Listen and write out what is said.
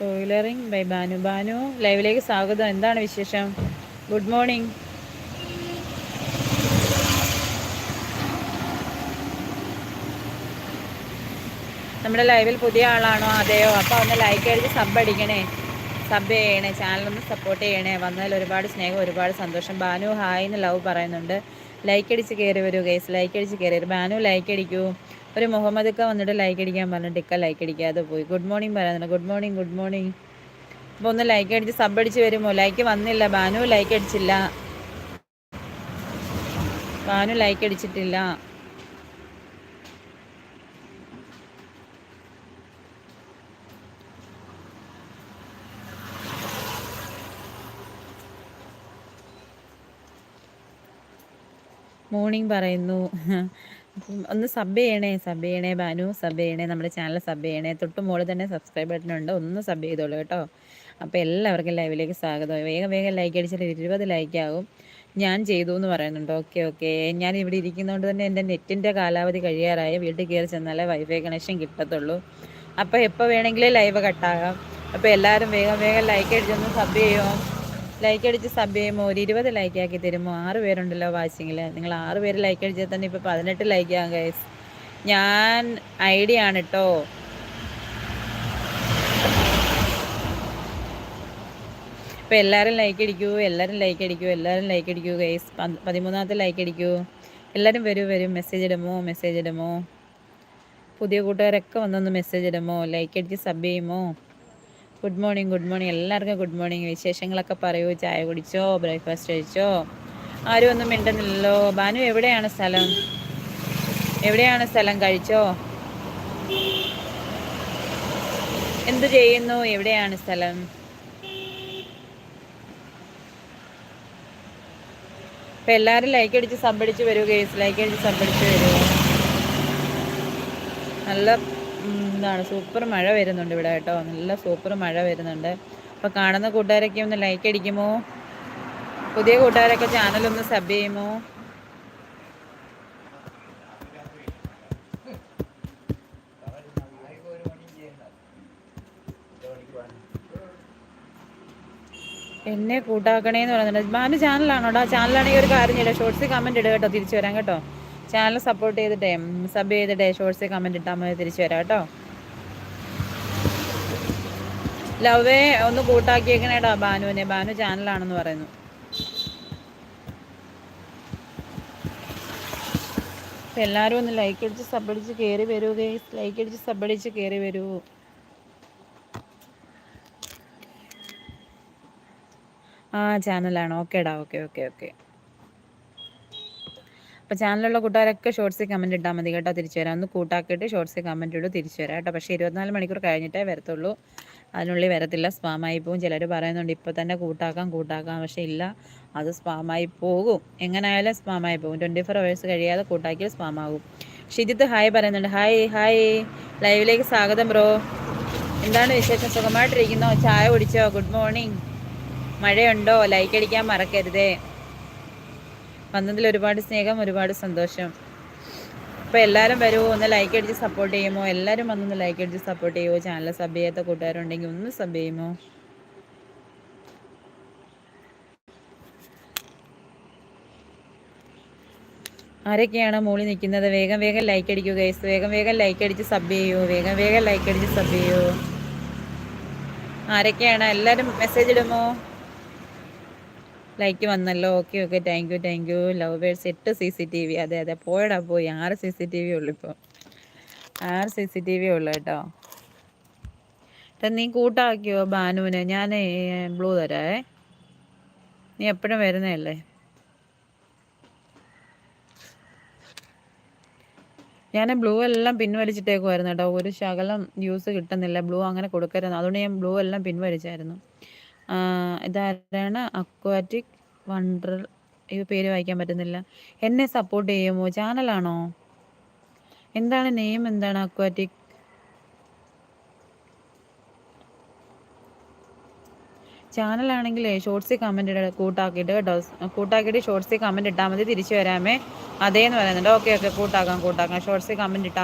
ടോയിലറിങ് by Banu. Banu ലൈവിലേക്ക് സ്വാഗതം. എന്താണ് വിശേഷം? ഗുഡ് മോർണിംഗ് നമ്മുടെ ലൈവിൽ പുതിയ ആളാണോ? അതെയോ? അപ്പോൾ ഒന്ന് ലൈക്ക് അടിച്ച് സബ് അടിക്കണേ. സബ് ചെയ്യണേ ചാനലൊന്ന് സപ്പോർട്ട് ചെയ്യണേ. വന്നതിൽ ഒരുപാട് സ്നേഹം ഒരുപാട് സന്തോഷം. ബാനു ഹായ് എന്ന് ലവ് പറയുന്നുണ്ട്. ലൈക്ക് അടിച്ച് കയറി വരൂ ഗൈസ് ലൈക്ക് അടിച്ച് കയറി വരും. ബാനു ലൈക്ക് അടിക്കൂ. ഒരു മുഹമ്മദ് ഇക്ക വന്നിട്ട് ലൈക്ക് അടിക്കാൻ പറഞ്ഞിട്ട് ഇക്ക ലൈക്ക് അടിക്കാതെ പോയി. ഗുഡ് മോർണിംഗ് പറയുന്നുണ്ട്. ഗുഡ് മോർണിംഗ് ഗുഡ് മോർണിംഗ് അപ്പോൾ ഒന്ന് ലൈക്ക് അടിച്ച് സബ് അടിച്ച് വരുമോ? ലൈക്ക് വന്നില്ല. ബാനു ലൈക്ക് അടിച്ചില്ല. ബാനു ലൈക്ക് അടിച്ചിട്ടില്ല. മോർണിംഗ് പറയുന്നു. ഒന്ന് സബ് ചെയ്യണേ സബ് ചെയ്യണേ ബാനു സബ് ചെയ്യണേ നമ്മുടെ ചാനൽ സബ് ചെയ്യണേ. തൊട്ട് മുകളിൽ തന്നെ സബ്സ്ക്രൈബ് ബട്ടൺ ഉണ്ട് ഒന്ന് സബ് ചെയ്തോളൂ കേട്ടോ. അപ്പോൾ എല്ലാവർക്കും ലൈവിലേക്ക് സ്വാഗതം. വേഗം വേഗം ലൈക്ക് അടിച്ചാൽ ഇരുപത് ലൈക്ക് ആകും. ഞാൻ ചെയ്തു എന്ന് പറയുന്നുണ്ട്. ഓക്കെ ഓക്കെ ഞാൻ ഇവിടെ ഇരിക്കുന്നതുകൊണ്ട് തന്നെ എന്റെ നെറ്റിന്റെ കാലാവധി കഴിയാറായി. വീട്ടിൽ കയറി ചെന്നാലേ വൈഫൈ കണക്ഷൻ കിട്ടത്തുള്ളൂ. അപ്പോൾ എപ്പോൾ വേണമെങ്കിലും ലൈവ് കട്ടാകാം അപ്പോൾ എല്ലാവരും വേഗം വേഗം ലൈക്ക് അടിച്ചൊന്ന് സബ് ചെയ്യുമോ ലൈക്ക് അടിച്ച് സബ് ചെയ്യുമ്പോൾ ഒരു ഇരുപത് ലൈക്ക് ആക്കി തരുമോ ആറ് പേരുണ്ടല്ലോ വാച്ചിങ്ങിൽ നിങ്ങൾ ആറ് പേര് ലൈക്ക് അടിച്ചാൽ തന്നെ ഇപ്പോൾ പതിനെട്ട് ലൈക്ക് ആകാം ഗൈസ് ഞാൻ ഐഡിയ ആണ് കേട്ടോ ഇപ്പോൾ എല്ലാവരും ലൈക്ക് അടിക്കൂ എല്ലാവരും ലൈക്ക് അടിക്കൂ എല്ലാവരും ലൈക്ക് അടിക്കൂ ഗൈസ് പതിമൂന്നാമത്തെ ലൈക്ക് അടിക്കൂ. എല്ലാവരും വരൂ വരും. മെസ്സേജ് ഇടുമോ മെസ്സേജ് ഇടുമോ? പുതിയ കൂട്ടുകാരൊക്കെ വന്നൊന്ന് മെസ്സേജ് ഇടുമോ? ലൈക്ക് അടിച്ച് സബ് ചെയ്യുമോ? ഗുഡ് മോർണിംഗ് ഗുഡ് മോർണിംഗ് എല്ലാവർക്കും ഗുഡ് മോർണിംഗ് വിശേഷങ്ങളൊക്കെ പറയൂ. ചായ കുടിച്ചോ? ബ്രേക്ക്ഫാസ്റ്റ് കഴിച്ചോ? ആരും ഒന്നും മിണ്ടുന്നില്ലല്ലോ. ബാനു എവിടെയാണ് സ്ഥലം? എവിടെയാണ് സ്ഥലം? കഴിച്ചോ? എന്ത് ചെയ്യുന്നു? എവിടെയാണ് സ്ഥലം? അപ്പം എല്ലാവരും ലൈക്ക് അടിച്ച് സംഭടിച്ചു വരൂ കേസ് ലൈക്ക് അടിച്ച് സംഭടിച്ചു വരൂ. നല്ല എന്താണ് സൂപ്പർ മഴ വരുന്നുണ്ട് ഇവിടെ കേട്ടോ. നല്ല സൂപ്പർ മഴ വരുന്നുണ്ട്. അപ്പോൾ കാണുന്ന കൂട്ടുകാരൊക്കെ ഒന്ന് ലൈക്ക് അടിക്കുമോ? പുതിയ കൂട്ടുകാരൊക്കെ ചാനലൊന്ന് സബ് ചെയ്യുമോ? എന്നെ കൂട്ടാക്കണേന്ന് പറയുന്നുണ്ട് ബാനു ചാനലാണോടാ ചാനലാണെങ്കിൽ ഒരു കാര്യം ചെയ്യട്ടെ ഷോർട്സ് കമന്റ് ഇടുക കേട്ടോ തിരിച്ചു വരാം കേട്ടോ. ചാനൽ സപ്പോർട്ട് ചെയ്തിട്ടേ സബ് ചെയ്തിട്ടേ ഷോർട്സ് കമന്റ് ഇട്ടാൽ മതി തിരിച്ചു വരാം കേട്ടോ. ലവേ ഒന്ന് കൂട്ടാക്കിയേക്കണേടാ ബാനുവിനെ. ബാനു ചാനലാണെന്ന് പറയുന്നു. എല്ലാവരും ഒന്ന് ലൈക്ക് അടിച്ച് സബടിച്ച് കയറി വരൂ ഗൈസ് ലൈക്ക് അടിച്ച് സബടിച്ച് കയറി വരൂ. ആ ചാനലാണ്. ഓക്കേടാ ഓക്കെ ഓക്കെ ഓക്കെ. അപ്പോൾ ചാനലുള്ള കൂട്ടുകാരൊക്കെ ഷോർട്സിൽ കമന്റ് ഇട്ടാൽ മതി കേട്ടോ തിരിച്ചു വരാം. ഒന്ന് കൂട്ടാക്കിയിട്ട് ഷോർട്സിൽ കമന്റ് ഇടും തിരിച്ചു വരാം കേട്ടോ. പക്ഷേ ഇരുപത്തിനാല് മണിക്കൂർ കഴിഞ്ഞിട്ടേ വരത്തുള്ളൂ. അതിനുള്ളിൽ വരത്തില്ല സ്പാമായി പോകും. ചിലർ പറയുന്നുണ്ട് ഇപ്പോൾ തന്നെ കൂട്ടാക്കാം കൂട്ടാക്കാം. പക്ഷേ ഇല്ല അത് സ്പാമായി പോകും. എങ്ങനെയായാലും സ്പാമായി പോകും. ട്വന്റി ഫോർ അവേഴ്സ് കഴിയാതെ കൂട്ടാക്കിയാൽ സ്പാമാകും ഷിജിത്ത് ഹായ് പറയുന്നുണ്ട്. Hi hi. ലൈവിലേക്ക് സ്വാഗതം ബ്രോ. എന്താണ് വിശേഷം? സുഖമായിട്ടിരിക്കുന്നോ? ചായ കുടിച്ചോ? ഗുഡ് മോർണിംഗ് മഴയുണ്ടോ? ലൈക്ക് അടിക്കാൻ മറക്കരുതേ. വന്നതിൽ ഒരുപാട് സ്നേഹം ഒരുപാട് സന്തോഷം. അപ്പോൾ എല്ലാവരും വരുമോ ഒന്ന് ലൈക്ക് അടിച്ച് സപ്പോർട്ട് ചെയ്യുമോ? എല്ലാവരും വന്നൊന്ന് ലൈക്ക് അടിച്ച് സപ്പോർട്ട് ചെയ്യുമോ ചാനൽ സബ് ചെയ്യാത്ത കൂട്ടുകാരുണ്ടെങ്കിൽ ഒന്ന് സബ് ചെയ്യുമോ? ആരൊക്കെയാണ് മോളി നിൽക്കുന്നത്? വേഗം വേഗം ലൈക്ക് അടിക്കൂ ഗൈസ് വേഗം വേഗം ലൈക്ക് അടിച്ച് സബ് ചെയ്യൂ. വേഗം വേഗം ലൈക്ക് അടിച്ച് സബ് ചെയ്യൂ. ആരൊക്കെയാണ്? എല്ലാവരും മെസ്സേജ് ഇടുമോ? ലൈക്ക് വന്നല്ലോ. Okay okay thank you thank you love birds എട്ട് സി സി ടി വി അതെ അതെ. പോയടാ പോയി. ആറ് സി സി ടി വി ഉള്ളു ഇപ്പോൾ ആറ് സി സി ടി വി ഉള്ളു കേട്ടോ. നീ കൂട്ടാക്കിയോ ബാനുവിന്? ഞാൻ ബ്ലൂ തരാവേ നീ എപ്പോഴും വരുന്നതല്ലേ? ഞാൻ ബ്ലൂ എല്ലാം പിൻവലിച്ചിട്ടേക്കുമായിരുന്നു കേട്ടോ. ഒരു ശകലം യൂസ് കിട്ടുന്നില്ല. ബ്ലൂ അങ്ങനെ കൊടുക്കരുത് അതുകൊണ്ട് ഞാൻ ബ്ലൂ എല്ലാം പിൻവലിച്ചായിരുന്നു. ഇതാരാണ്? അക്വാറ്റിക് വണ്ടർ ഈ പേര് വായിക്കാൻ പറ്റുന്നില്ല. എന്നെ സപ്പോർട്ട് ചെയ്യുമോ? ചാനലാണോ എന്താണ് നെയിം എന്താണ് അക്വാറ്റിക് ചാനലാണെങ്കിൽ ഷോർട്സിൽ കമന്റ് ഇട കൂട്ടാക്കിയിട്ട് കേട്ടോ. കൂട്ടാക്കിയിട്ട് ഷോർട്സിൽ കമന്റ് ഇട്ടാൽ മതി തിരിച്ചു വരാമേ. അതേന്ന് പറയുന്നുണ്ട്. ഓക്കെ ഓക്കെ കൂട്ടാക്കാം കൂട്ടാക്കാം. ഷോർട്സിൽ കമന്റ് ഇട്ടാൽ